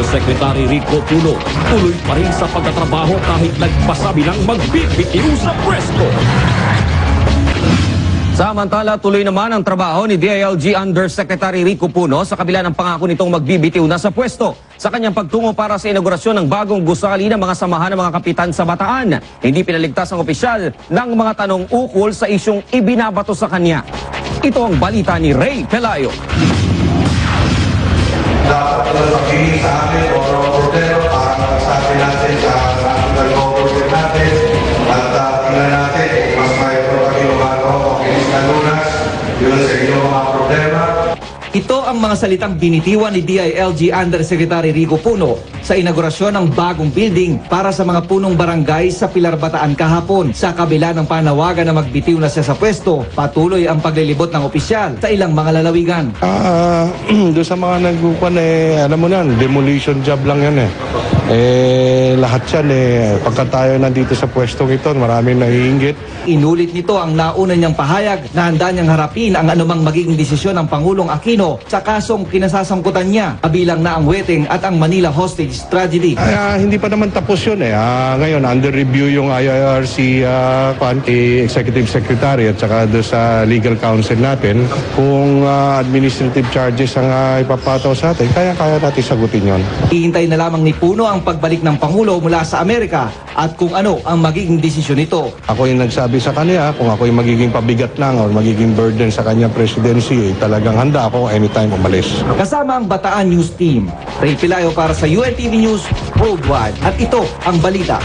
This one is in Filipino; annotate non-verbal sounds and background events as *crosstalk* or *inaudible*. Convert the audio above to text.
Undersecretary Rico Puno tuloy pa rin sa pagtatrabaho kahit nagpasabi ng magbibitiw sa pwesto. Samantala, tuloy naman ang trabaho ni DILG Undersecretary Rico Puno sa kabila ng pangako nitong magbibitiw na sa pwesto sa kanyang pagtungo para sa inaugurasyon ng bagong gusali ng mga samahan ng mga kapitan sa Bataan. Hindi pinaligtas ang opisyal ng mga tanong ukol sa isyong ibinabato sa kanya. Ito ang balita ni Ray Pelayo. Dapat nila makinig sa Ito ang mga salitang binitiwan ni DILG Undersecretary Rico Puno sa inaugurasyon ng bagong building para sa mga punong barangay sa Pilar Bataan kahapon. Sa kabila ng panawagan na magbitiw na siya sa pwesto, patuloy ang paglilibot ng opisyal sa ilang mga lalawigan. Ah, *clears throat* doon sa mga nagkukuan eh, alam mo na, demolition job lang yan eh. Eh, lahat yan eh, pagka tayo nandito sa pwestong ito, maraming naiingit. Inulit nito ang nauna niyang pahayag na handa niyang harapin ang anumang magiging desisyon ng Pangulong Aquino sa kasong kinasasangkutan niya, kabilang na ang wedding at ang Manila hostage tragedy. Ay, ah, hindi pa naman tapos yun eh. Ah, ngayon, under review yung IIRC uh, Executive Secretary at saka doon sa legal counsel natin. Kung ah, administrative charges ang ah, ipapataw sa atin, kaya-kaya natin sagutin yon. Hihintay na lamang ni Puno ang pagbalik ng Pangulo mula sa Amerika at kung ano ang magiging desisyon nito. Ako yung nagsabi sa kanya, kung ako yung magiging pabigat lang o magiging burden sa kanya presidency, eh, talagang handa ako anytime umalis. Kasama ang Bataan News Team. Ray Pilayo para sa UNTV News Worldwide. At ito ang balita.